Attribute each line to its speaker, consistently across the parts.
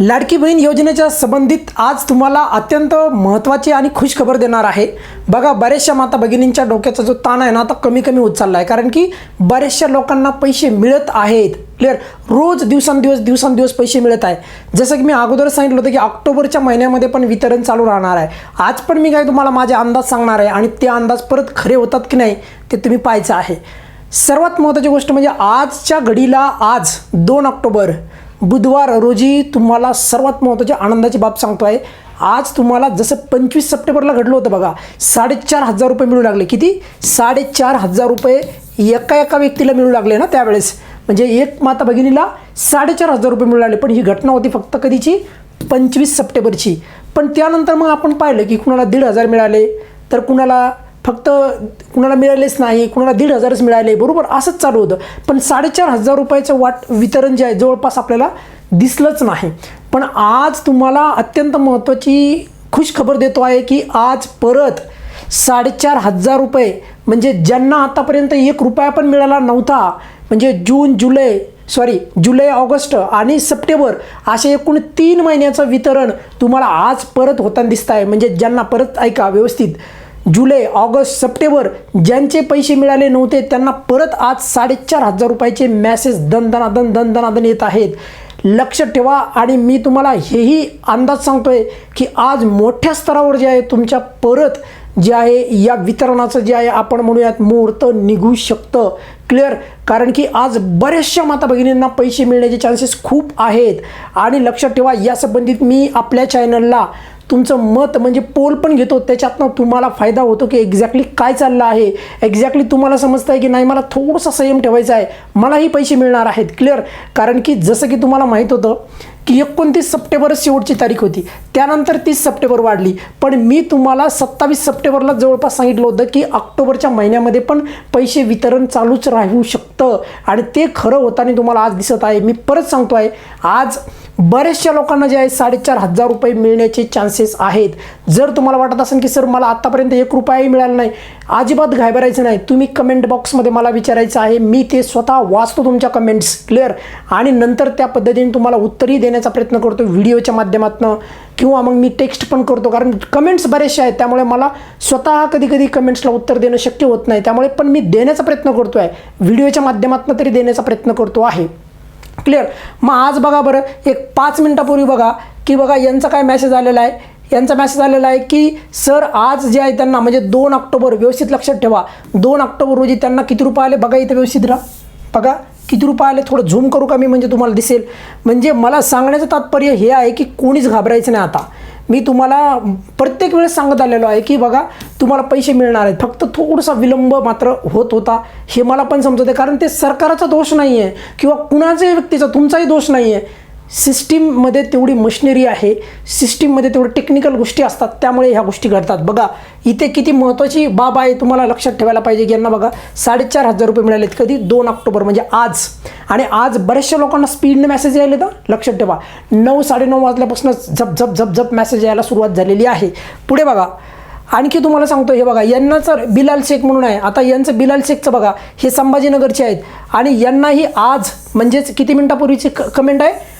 Speaker 1: लाडकी बहीण योजनेच्या संबंधित आज तुम्हाला अत्यंत महत्त्वाची आणि खुश खबर देणार आहे. बघा बऱ्याचशा माता भगिनींच्या डोक्याचा जो ताण आहे ना आता कमी कमी होत चालला आहे कारण की बऱ्याचशा लोकांना पैसे मिळत आहेत. क्लिअर रोज दिवसांदिवस दिवसांदिवस पैसे मिळत आहे. जसं की मी अगोदर सांगितलं होतं की ऑक्टोबरच्या महिन्यामध्ये पण वितरण चालू राहणार आहे. आज पण मी काय तुम्हाला माझे अंदाज सांगणार आहे आणि ते अंदाज परत खरे होतात की नाही ते तुम्ही पाहायचं आहे. सर्वात महत्त्वाची गोष्ट म्हणजे आजच्या घडीला आज दोन ऑक्टोबर. बुधवार रोजी तुम्हाला सर्वात महत्त्वाची आनंदाची बाब सांगतो आहे आज तुम्हाला जसं पंचवीस सप्टेंबरला घडलं होतं बघा साडेचार हजार रुपये मिळू लागले. किती? साडेचार हजार रुपये एका एका व्यक्तीला मिळू लागले ना त्यावेळेस. म्हणजे एक माता भगिनीला साडेचार हजार रुपये मिळू लागले. पण ही घटना होती फक्त कधीची? पंचवीस सप्टेंबरची. पण त्यानंतर मग आपण पाहिलं की कुणाला दीड हजार मिळाले तर कुणाला फक्त कुणाला मिळालेच नाही कुणाला दीड हजारच मिळाले बरोबर? असंच चालू होतं. पण साडेचार हजार रुपयाचं वाट वितरण जे आहे जवळपास आपल्याला दिसलंच नाही. पण आज तुम्हाला अत्यंत महत्त्वाची खुश खबर देतो आहे की आज परत साडेचार हजार रुपये म्हणजे ज्यांना आतापर्यंत एक रुपया पण मिळाला नव्हता म्हणजे जून जुलै सॉरी जुलै ऑगस्ट आणि सप्टेंबर असे एकूण तीन महिन्याचं वितरण तुम्हाला आज परत होताना दिसत आहे. म्हणजे ज्यांना परत ऐका व्यवस्थित जुलै ऑगस्ट सप्टेंबर ज्यांचे पैसे मिळाले नव्हते त्यांना परत आज साडेचार हजार रुपयाचे मॅसेज दनदनादन दनदनादन येत आहेत. लक्ष ठेवा आणि मी तुम्हाला हेही अंदाज सांगतोय की आज मोठ्या स्तरावर जे आहे तुमच्या परत जे आहे या वितरणाचं जे आहे आपण म्हणूयात मुहूर्त निघू शकतं. क्लिअर कारण की आज बऱ्याचशा माता भगिनींना पैसे मिळण्याचे चान्सेस खूप आहेत. आणि लक्षात ठेवा या संबंधित मी आपल्या चॅनलला तुमचं मत म्हणजे पोल पण घेतो त्याच्यातनं तुम्हाला फायदा होतो की एक्झॅक्टली काय चाललं आहे. एक्झॅक्टली तुम्हाला समजतं आहे की नाही मला थोडासा संयम ठेवायचा आहे. मलाही पैसे मिळणार आहेत क्लिअर कारण की जसं की तुम्हाला माहीत होतं की एकोणतीस सप्टेंबरच शेवटची तारीख होती. त्यानंतर तीस सप्टेंबर वाढली. पण मी तुम्हाला सत्तावीस सप्टेंबरला जवळपास सांगितलं होतं की ऑक्टोबरच्या महिन्यामध्ये पण पैसे वितरण चालूच राहू शकतं. आणि ते खरं होताना तुम्हाला आज दिसत आहे. मी परत सांगतो आहे आज बऱ्याचशा लोकांना जे आहे साडेचार हजार रुपये मिळण्याचे चान्सेस आहेत. जर तुम्हाला वाटत असेल की सर मला आत्तापर्यंत एक रुपयाही मिळाला नाही. अजिबात घाबरायचं नाही. तुम्ही कमेंट बॉक्समध्ये मला विचारायचं आहे. मी ते स्वतः वाचतो तुमच्या कमेंट्स क्लिअर आणि नंतर त्या पद्धतीने तुम्हाला उत्तरही देण्याचा प्रयत्न करतो व्हिडिओच्या माध्यमातून किंवा मग मी टेक्स्ट पण करतो. कारण कमेंट्स बरेचसे आहेत. त्यामुळे मला स्वतः कधी कधी कमेंट्सला उत्तर देणं शक्य होत नाही. त्यामुळे पण मी देण्याचा प्रयत्न करतो आहे व्हिडिओच्या माध्यमातून तरी देण्याचा प्रयत्न करतो आहे. क्लिअर मग आज बघा बरं एक पाच मिनटापूर्वी बघा की बघा यांचा काय मॅसेज आलेला आहे. यांचा मॅसेज आलेला आहे की सर आज जे आहे त्यांना म्हणजे दोन ऑक्टोबर व्यवस्थित लक्षात ठेवा. दोन ऑक्टोबर रोजी त्यांना किती रुपये आले? बघा इथं व्यवस्थित राहा. बघा किती रुपये आले? थोडं झूम करू का मी? म्हणजे तुम्हाला दिसेल. म्हणजे मला सांगण्याचं तात्पर्य हे आहे की कोणीच घाबरायचं नाही आता. मी तुम्हाला प्रत्येक वेळेस सांगत आलेलो आहे की बघा तुम्हाला पैसे मिळणार आहेत. फक्त थोडासा विलंब मात्र होत होता हे मला पण समजत आहे. कारण ते सरकारचा दोष नाही आहे किंवा कुणाच्याही व्यक्तीचा तुमचाही दोष नाही आहे सिस्टीममध्ये तेवढी मशिनरी आहे सिस्टीममध्ये तेवढे टेक्निकल गोष्टी असतात त्यामुळे ह्या गोष्टी घडतात. बघा इथे किती महत्त्वाची बाब आहे तुम्हाला लक्षात ठेवायला पाहिजे की यांना बघा साडेचार हजार रुपये मिळालेत कधी? दोन ऑक्टोबर म्हणजे आज. आणि आज बऱ्याचशा लोकांना स्पीडने मेसेज यायले तर लक्षात ठेवा. नऊ साडेनऊ वाजल्यापासूनच झप झप झप झप मेसेज यायला सुरुवात झालेली आहे. पुढे बघा आणखी तुम्हाला सांगतो हे बघा यांना तर बिलाल शेख म्हणून आहे. आता यांचं बिलाल शेखचं बघा हे संभाजीनगरचे आहेत. आणि यांनाही आज म्हणजेच किती मिनिटापूर्वीची क कमेंट आहे?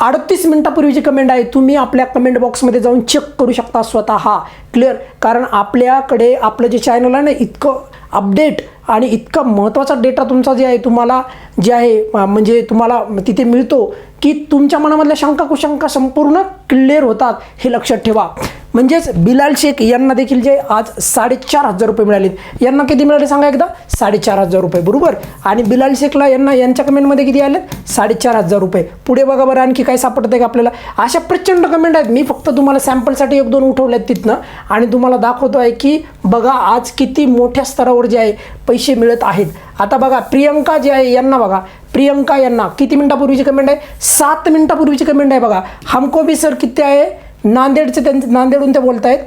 Speaker 1: अडतीस मिनिटापूर्वीची कमेंट आहे. तुम्ही आपल्या कमेंट बॉक्समध्ये जाऊन चेक करू शकता स्वतः. क्लिअर कारण आपल्याकडे आपलं जे चॅनल आहे ना इतकं अपडेट आणि इतका महत्त्वाचा डेटा तुमचा जे आहे तुम्हाला जे आहे म्हणजे तुम्हाला तिथे मिळतो की तुमच्या मनामधल्या शंका कुशंका संपूर्ण क्लिअर होतात हे लक्षात ठेवा. म्हणजेच बिलाल शेख यांना देखील जे आज साडेचार हजार रुपये मिळाले यांना किती मिळाले सांगा एकदा? साडेचार हजार रुपये बरोबर? आणि बिलाल शेखला यांना यांच्या कमेंटमध्ये किती आले साडेचार हजार रुपये. पुढे बघा बरं आणखी काय सापडतं आहे का आपल्याला. अशा प्रचंड कमेंट आहेत. मी फक्त तुम्हाला सॅम्पलसाठी एक दोन उठवल्यात तिथनं. आणि तुम्हाला दाखवतो आहे की बघा आज किती मोठ्या स्तरावर जे आहे पैसे मिळत आहेत. आता बघा प्रियंका जे आहे यांना बघा. प्रियंका यांना किती मिनिटापूर्वीची कमेंट आहे? सात मिनिटापूर्वीची कमेंट आहे बघा. हमको भी सर किती आहे? नांदेडचे त्यांचे नांदेडहून ते बोलत आहेत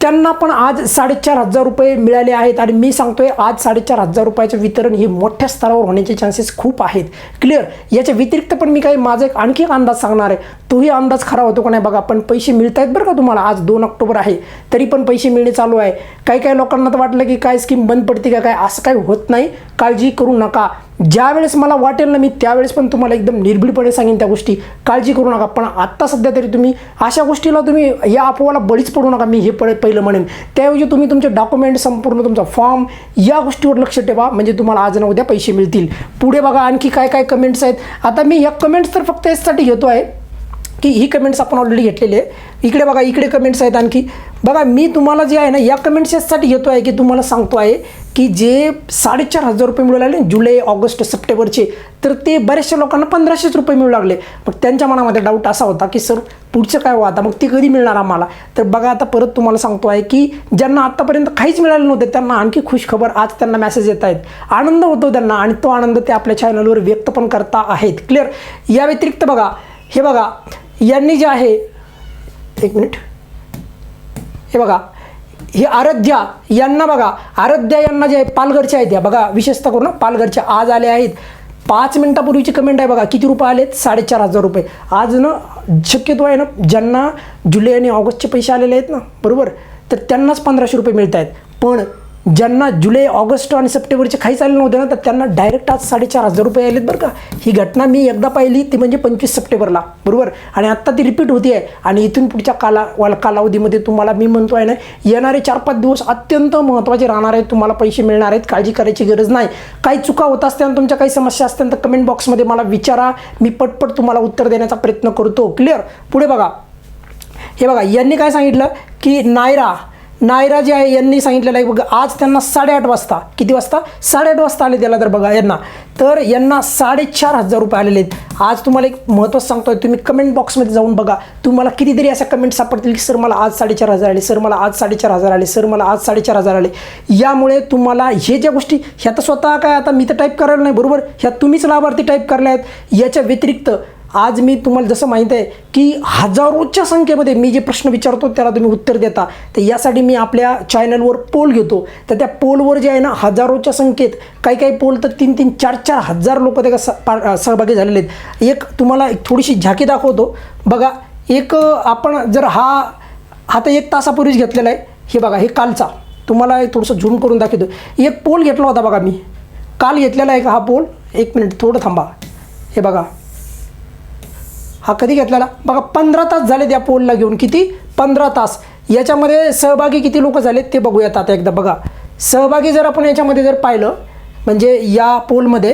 Speaker 1: त्यांना पण आज साडेचार हजार रुपये मिळाले आहेत आणि मी सांगतोय आज साडेचार हजार रुपयाचं वितरण हे मोठ्या स्तरावर होण्याचे चान्सेस खूप आहेत. क्लिअर याच्या व्यतिरिक्त पण मी काही माझा एक आणखी एक अंदाज सांगणार आहे. तोही अंदाज खरा होतो का नाही बघा. पण पैसे मिळत आहेत बरं का तुम्हाला? आज दोन ऑक्टोबर आहे. तरी पण पैसे मिळणे चालू आहे. काही काही लोकांना तर वाटलं की काय स्कीम बंद पडते का काय? असं काही होत नाही. काळजी करू नका. ज्या वेळेस मला वाटेल ना मी त्यावेळेस पण तुम्हाला एकदम निर्भीडपणे सांगेन त्या गोष्टी. काळजी करू नका पण आत्ता सध्या तरी तुम्ही अशा गोष्टीला तुम्ही या अफवाला बळीच पडू नका मी हे पहिले पहिलं म्हणेन. त्याऐवजी तुम्ही तुमचे डॉक्युमेंट संपूर्ण तुमचा फॉर्म या गोष्टीवर लक्ष ठेवा म्हणजे तुम्हाला आज ना उद्या पैसे मिळतील. पुढे बघा आणखी काय काय कमेंट्स आहेत. आता मी या कमेंट्स तर फक्त यासाठी घेतो आहे की ही कमेंट्स आपण ऑलरेडी घेतलेली आहे. इकडे बघा इकडे कमेंट्स आहेत आणखी. बघा मी तुम्हाला जे आहे ना या कमेंट्स यासाठी घेतो आहे की तुम्हाला सांगतो आहे की जे साडेचार हजार रुपये मिळू लागले जुलै ऑगस्ट सप्टेंबरचे तर ते बऱ्याचशा लोकांना पंधराशेच रुपये मिळू लागले. मग त्यांच्या मनामध्ये डाऊट असा होता की सर पुढचं काय हो आता? मग ते कधी मिळणार आम्हाला? तर बघा आता परत तुम्हाला सांगतो आहे की ज्यांना आत्तापर्यंत काहीच मिळालं नव्हते त्यांना आणखी खुश खबर आज त्यांना मेसेज येत आहेत. आनंद होतो त्यांना आणि तो आनंद ते आपल्या चॅनलवर व्यक्त पण करता आहेत. क्लिअर या व्यतिरिक्त बघा हे बघा यांनी जे आहे एक मिनिट हे बघा हे आराध्या यांना बघा आराध्या यांना जे आहे पालघरच्या आहेत या बघा विशेषतः करून पालघरच्या आज आल्या आहेत. पाच मिनटापूर्वीची कमेंट आहे बघा किती रुपये आलेत? साडेचार हजार रुपये. आज ना शक्यतो आहे ना ज्यांना जुलै आणि ऑगस्टचे पैसे आलेले आहेत ना बरोबर? तर त्यांनाच पंधराशे रुपये मिळत आहेत पण ज्यांना जुलै ऑगस्ट आणि सप्टेंबरचे काही चालले नव्हते ना तर त्यांना डायरेक्ट आज साडेचार हजार रुपये आलेत बरं का. ही घटना मी एकदा पाहिली ती म्हणजे पंचवीस सप्टेंबरला. बरोबर? आणि आत्ता ती रिपीट होती आहे आणि इथून पुढच्या काला वाल कालावधीमध्ये तुम्हाला मी म्हणतो आहे ना येणारे चार पाच दिवस अत्यंत महत्त्वाचे राहणार आहेत तुम्हाला पैसे मिळणार आहेत काळजी करायची गरज नाही. काही चुका होत असत्या तुमच्या काही समस्या असतील तर कमेंट बॉक्समध्ये मला विचारा. मी पटपट तुम्हाला उत्तर देण्याचा प्रयत्न करतो. क्लिअर पुढे बघा. हे बघा यांनी काय सांगितलं की नायरा नायरा जे आहे यांनी सांगितलेलं आहे बघा आज त्यांना साडेआठ वाजता किती वाजता? साडेआठ वाजता आले त्याला तर बघा यांना. तर यांना साडेचार हजार रुपये आलेले आहेत. आज तुम्हाला एक महत्त्वाचं सांगतोय तुम्ही कमेंट बॉक्समध्ये जाऊन बघा. तुम्हाला कितीतरी अशा कमेंट सापडतील की सर मला आज साडेचार हजार आले सर मला आज साडेचार हजार आले सर मला आज साडेचार हजार आले. यामुळे तुम्हाला हे ज्या गोष्टी ह्या तर स्वतः काय आता मी तर टाईप करायला नाही बरोबर? ह्या तुम्हीच लाभार्थी टाईप करल्या आहेत. याच्या व्यतिरिक्त आज मी तुम्हाला जसं माहीत आहे की हजारोच्या संख्येमध्ये मी जे प्रश्न विचारतो त्याला तुम्ही उत्तर देता. तर यासाठी मी आपल्या चॅनलवर पोल घेतो. तर त्या पोलवर जे आहे ना हजारोच्या संख्येत काही काही पोल तर तीन तीन चार चार हजार लोक त्या स पा- सहभागी झालेले आहेत. एक तुम्हाला एक थोडीशी झाकी दाखवतो. बघा एक आपण जर हा आता एक तासापूर्वीच घेतलेला आहे. हे बघा हे कालचा. तुम्हाला एक थोडंसं झूम करून दाखवतो. एक पोल घेतला होता बघा मी. काल घेतलेला आहे का हा पोल एक मिनिट थोडं थांबा. हे बघा. हा कधी घेतलेला? बघा पंधरा तास झाले त्या पोलला घेऊन. किती? पंधरा तास. याच्यामध्ये सहभागी किती लोक झालेत ते बघूयात आता एकदा. बघा सहभागी जर आपण याच्यामध्ये जर पाहिलं म्हणजे या पोलमध्ये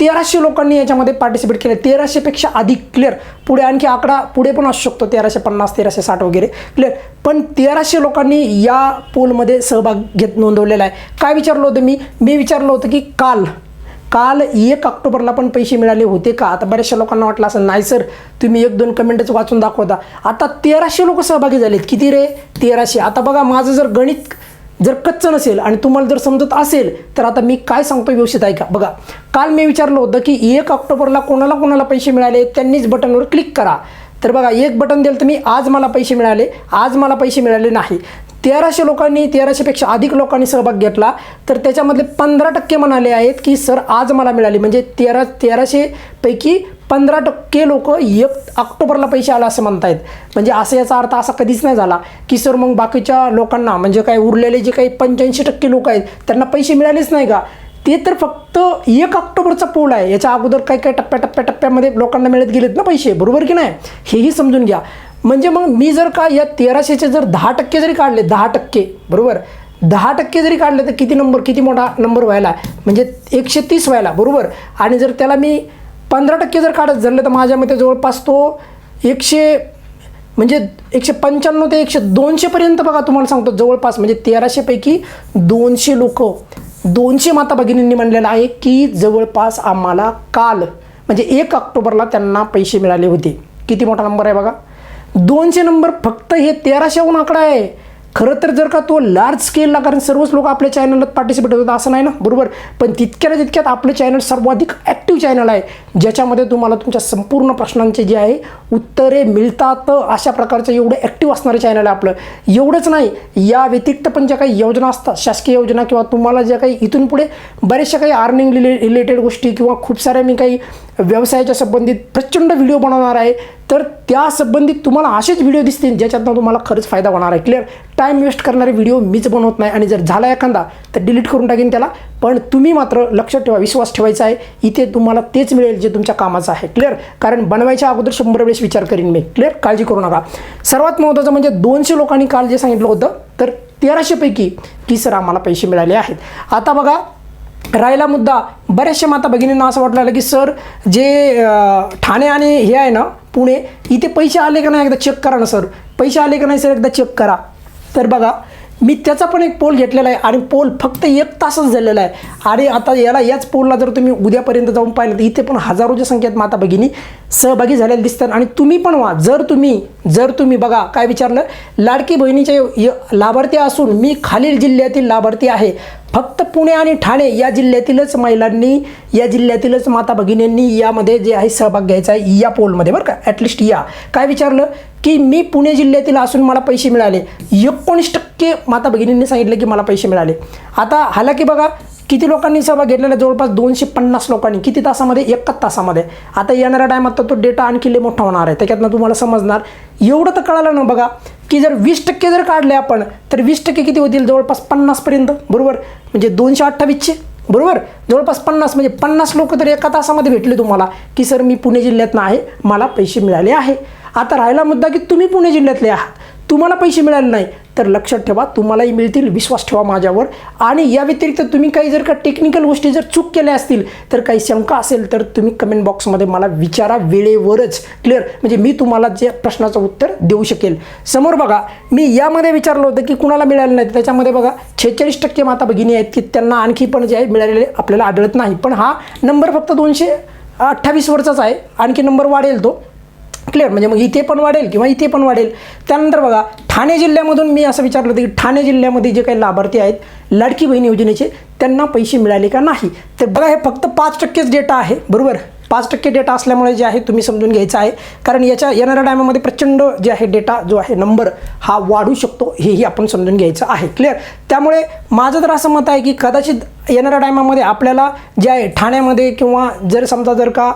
Speaker 1: तेराशे लोकांनी याच्यामध्ये पार्टिसिपेट केलं. तेराशेपेक्षा अधिक क्लिअर पुढे आणखी आकडा पुढे पण असू शकतो. तेराशे पन्नास तेराशे साठ वगैरे क्लिअर पण तेराशे लोकांनी या पोलमध्ये सहभाग घेत नोंदवलेला आहे. काय विचारलं होतं मी? मी विचारलं होतं की काल काल एक ऑक्टोबरला पण पैसे मिळाले होते का? आता बऱ्याचशा लोकांना वाटलं असं नाही सर तुम्ही एक दोन कमेंटच वाचून दाखवता. आता तेराशे लोक सहभागी झालेत. किती रे? तेराशे. आता बघा माझं जर गणित जर कच्चं नसेल आणि तुम्हाला जर समजत असेल तर आता मी काय सांगतो व्यवस्थित ऐका. बघा काल मी विचारलं होतं की एक ऑक्टोबरला कोणाला कोणाला पैसे मिळाले? त्यांनीच बटनवर क्लिक करा. तर बघा एक बटन दिलं तर मी आज मला पैसे मिळाले. आज मला पैसे मिळाले नाही. तेराशे लोकांनी तेराशेपेक्षा अधिक लोकांनी सहभाग घेतला. तर त्याच्यामधले पंधरा टक्के म्हणाले आहेत की सर आज मला मिळाले. म्हणजे तेरा तेराशेपैकी पंधरा टक्के लोक एक ऑक्टोबरला पैसे आले असं म्हणतायत. म्हणजे असं याचा अर्थ असा कधीच नाही झाला की सर मग बाकीच्या लोकांना म्हणजे काय उरलेले जे काही पंच्याऐंशी टक्के लोक आहेत त्यांना पैसे मिळालेच नाही का? ते तर फक्त एक ऑक्टोबरचा पोल आहे. याच्या अगोदर काही काही टप्प्या टप्प्या टप्प्यामध्ये लोकांना मिळत गेलेत ना पैसे बरोबर की नाही? हेही समजून घ्या. म्हणजे मग मी जर का या तेराशेचे जर दहा टक्के जरी काढले दहा टक्के बरोबर? दहा टक्के जरी काढले तर किती नंबर किती मोठा नंबर व्हायला? म्हणजे एकशे तीस व्हायला बरोबर? आणि जर त्याला मी पंधरा टक्के जर काढत झाले तर माझ्या मते जवळपास तो एकशे म्हणजे एकशे पंच्याण्णव ते एकशे दोनशेपर्यंत बघा तुम्हाला सांगतो जवळपास म्हणजे तेराशेपैकी दोनशे लोक दोनशे माता भगिनींनी म्हणलेलं आहे की जवळपास आम्हाला काल म्हणजे एक ऑक्टोबरला त्यांना पैसे मिळाले होते. किती मोठा नंबर आहे बघा? दोनशे नंबर फक्त हे तेराशेहून आकडा आहे. खरं तर जर का तो लार्ज स्केलला कारण सर्वच लोक आपल्या चॅनलला पार्टिसिपेट होतात असं नाही ना? बरोबर? पण तितक्या तितक्यात आपलं चॅनल सर्वाधिक ॲक्टिव्ह चॅनल आहे. ज्याच्यामध्ये तुम्हाला तुमच्या संपूर्ण प्रश्नांचे जे आहे उत्तरे मिळतात अशा प्रकारचं एवढं ॲक्टिव्ह असणारं चॅनल आहे आपलं. एवढंच नाही या व्यतिरिक्त पण ज्या काही योजना असतात शासकीय योजना किंवा तुम्हाला ज्या काही इथून पुढे बऱ्याचशा काही अर्निंग रिले रिलेटेड गोष्टी किंवा खूप साऱ्या मी काही व्यवसायाच्या संबंधित प्रचंड व्हिडिओ बनवणार आहे तर त्या संबंधित तुम्हाला असेच व्हिडिओ दिसतील ज्याच्यातनं तुम्हाला खरंच फायदा होणार आहे. क्लिअर टाईम वेस्ट करणारे व्हिडिओ मीच बनवत नाही आणि जर झाला एखादा तर डिलीट करून टाकेन त्याला. पण तुम्ही मात्र लक्षात ठेवा विश्वास ठेवायचा आहे. इथे तुम्हाला तेच मिळेल जे तुमच्या कामाचं आहे. क्लिअर कारण बनवायच्या अगोदर शंभर वेळेस विचार करीन मी. क्लिअर काळजी करू नका. सर्वात महत्त्वाचं म्हणजे दोनशे लोकांनी काल जे सांगितलं होतं तर तेराशेपैकी की सर आम्हाला पैसे मिळाले आहेत. आता बघा राहिला मुद्दा. बऱ्याचशा माता भगिनींना असं वाटलं की सर जे ठाणे आणि हे आहे ना पुणे इथे पैसे आले का नाही एकदा चेक करा ना सर पैसे आले का नाही सर एकदा चेक करा. तर बघा मी त्याचा पण एक पोल घेतलेला आहे आणि पोल फक्त एक तासच झालेला आहे. आणि आता याला याच पोलला जर तुम्ही उद्यापर्यंत जाऊन पाहिलं तर इथे पण हजारोच्या संख्येत माता भगिनी सहभागी झालेल्या दिसतात. आणि तुम्ही पण व्हा. जर तुम्ही जर तुम्ही बघा काय विचारलं? लाडकी बहिणीचे य- लाभार्थी असून मी खालील जिल्ह्यातील लाभार्थी आहे. फक्त पुणे आणि ठाणे या जिल्ह्यातीलच महिलांनी या जिल्ह्यातीलच माता भगिनींनी यामध्ये जे आहे सहभाग घ्यायचा आहे या पोलमध्ये बरं का. ॲटलिस्ट या. काय विचारलं? की मी पुणे जिल्ह्यातील असून मला पैसे मिळाले. एकोणीस टक्के माता भगिनींनी सांगितलं की मला पैसे मिळाले. आता हालाकी बघा किती लोकांनी सहभाग घेतलेला जवळपास दोनशे पन्नास लोकांनी. किती तासामध्ये? एकाच तासामध्ये. आता येणाऱ्या टायमात तर तो डेटा आणखी लय मोठा होणार आहे. त्याच्यातनं तुम्हाला समजणार. एवढं तर कळालं ना बघा की जर वीस टक्के जर काढले आपण तर वीस टक्के किती होतील? जवळपास पन्नासपर्यंत बरोबर? म्हणजे दोनशे अठ्ठावीसचे बरोबर? जवळपास पन्नास. म्हणजे पन्नास लोक तर एका तासामध्ये भेटले तुम्हाला की सर मी पुणे जिल्ह्यातनं आहे. मला पैसे मिळाले आहे. आता राहिला मुद्दा की तुम्ही पुणे जिल्ह्यातले आहात. तुम्हाला पैसे मिळाले नाही. तर लक्षात ठेवा तुम्हालाही मिळतील विश्वास ठेवा माझ्यावर. आणि या व्यतिरिक्त तुम्ही काही जर का टेक्निकल गोष्टी जर चूक केल्या असतील तर काही शंका असेल तर तुम्ही कमेंट बॉक्समध्ये मला विचारा वेळेवरच. क्लिअर म्हणजे मी तुम्हाला जे प्रश्नाचं उत्तर देऊ शकेल. समोर बघा मी यामध्ये विचारलं होतं की कुणाला मिळालं नाही त्याच्यामध्ये बघा छेचाळीस टक्के माता भगिनी आहेत की त्यांना आणखी पण जे आहे मिळालेले आपल्याला आढळत नाही. पण हा नंबर फक्त दोनशे अठ्ठावीसवरचाच आहे. आणखी नंबर वाढेल तो. क्लिअर म्हणजे मग इथे पण वाढेल किंवा इथे पण वाढेल. त्यानंतर बघा ठाणे जिल्ह्यामधून मी असं विचारलं होतं की ठाणे जिल्ह्यामध्ये जे काही लाभार्थी आहेत लाडकी बहीण योजनेचे त्यांना पैसे मिळाले का नाही? तर बघा हे फक्त पाच टक्केच डेटा आहे. बरोबर? पाच टक्के डेटा असल्यामुळे जे आहे तुम्ही समजून घ्यायचं आहे. कारण याच्या येणाऱ्या टायमामध्ये प्रचंड जे आहे डेटा जो आहे नंबर हा वाढू शकतो हेही आपण समजून घ्यायचं आहे. क्लिअर त्यामुळे माझं तर असं मत आहे की कदाचित येणाऱ्या टायमामध्ये आपल्याला जे आहे ठाण्यामध्ये किंवा जर समजा जर का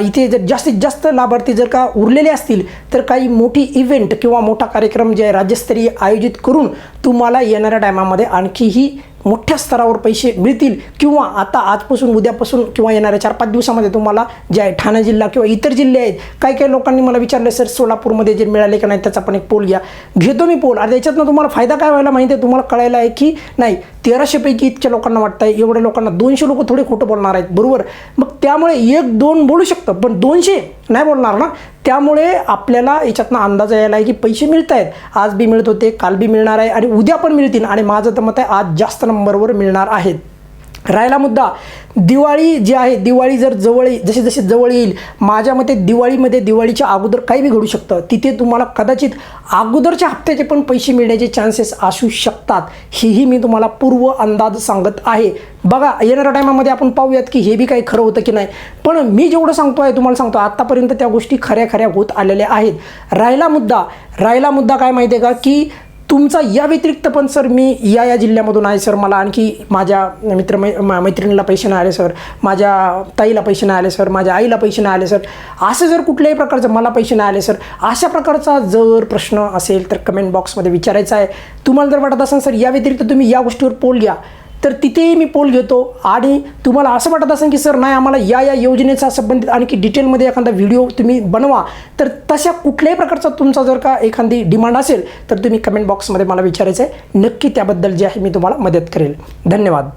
Speaker 1: इथे जर जास्तीत जास्त लाभार्थी जर का उरलेले असतील तर काही मोठी इव्हेंट किंवा मोठा कार्यक्रम जे आहे राज्यस्तरीय आयोजित करून तुम्हाला येणाऱ्या टायमामध्ये आणखीही मोठ्या स्तरावर पैसे मिळतील किंवा आता आजपासून उद्यापासून किंवा येणाऱ्या चार पाच दिवसामध्ये तुम्हाला जे आहे ठाणे जिल्हा किंवा इतर जिल्हे आहेत काही काही लोकांनी मला विचारलं सर सोलापूरमध्ये जे मिळाले का नाही त्याचा पण एक पोल घ्या. घेतो मी पोल. आणि त्याच्यातनं तुम्हाला फायदा काय व्हायला माहिती आहे? तुम्हाला कळायला आहे की नाही तेराशेपैकी इतक्या लोकांना वाटतं आहे एवढ्या लोकांना दोनशे लोक थोडे खोटं बोलणार आहेत. बरोबर? मग त्यामुळे एक दोन बोलू शकतं पण दोनशे नाही बोलणार ना. त्यामुळे आपल्याला याच्यातनं अंदाज यायला आहे की पैसे मिळत आहेत आज बी मिळत होते काल बी मिळणार आहे आणि उद्या पण मिळतील आणि माझं तर मत आहे आज जास्त नंबरवर मिळणार आहेत. राहिला मुद्दा. दिवाळी जी आहे दिवाळी जर जवळ जशी जसे जसे जवळ येईल माझ्या मते दिवाळीमध्ये दिवाळीच्या अगोदर काही बी घडू शकतं. तिथे तुम्हाला कदाचित अगोदरच्या हप्त्याचे पण पैसे मिळण्याचे चान्सेस असू शकतात. हेही मी तुम्हाला पूर्व अंदाज सांगत आहे. बघा येणाऱ्या टायमामध्ये आपण पाहूयात की हे बी काही खरं होतं की नाही. पण मी जेवढं सांगतो आहे तुम्हाला सांगतो आत्तापर्यंत त्या गोष्टी खऱ्या खऱ्या होत आलेल्या आहेत. राहिला मुद्दा. राहिला मुद्दा काय माहिती आहे का? की तुमचा या व्यतिरिक्त पण सर मी या या जिल्ह्यामधून आहे सर. मला आणखी माझ्या मित्र मै मैत्रिणीला पैसे नाही आले सर. माझ्या ताईला पैसे नाही आले सर. माझ्या आईला पैसे नाही आले सर. असं जर कुठल्याही प्रकारचं मला पैसे नाही आले सर अशा प्रकारचा जर प्रश्न असेल तर कमेंट बॉक्समध्ये विचारायचा आहे. तुम्हाला जर वाटत असेल सर या व्यतिरिक्त तुम्ही या गोष्टीवर पोल घ्या. तर तिथेही मी पोल घेतो आणि तुम्हाला असं वाटत असेल की सर नाही आम्हाला या या योजनेचा संबंधित आणखी डिटेलमध्ये एखादा व्हिडिओ तुम्ही बनवा. तर तशा कुठल्याही प्रकारचा तुमचा जर का एखादी डिमांड असेल तर तुम्ही कमेंट बॉक्समध्ये मला विचारायचं आहे नक्की त्याबद्दल जे आहे मी तुम्हाला मदत करेल. धन्यवाद.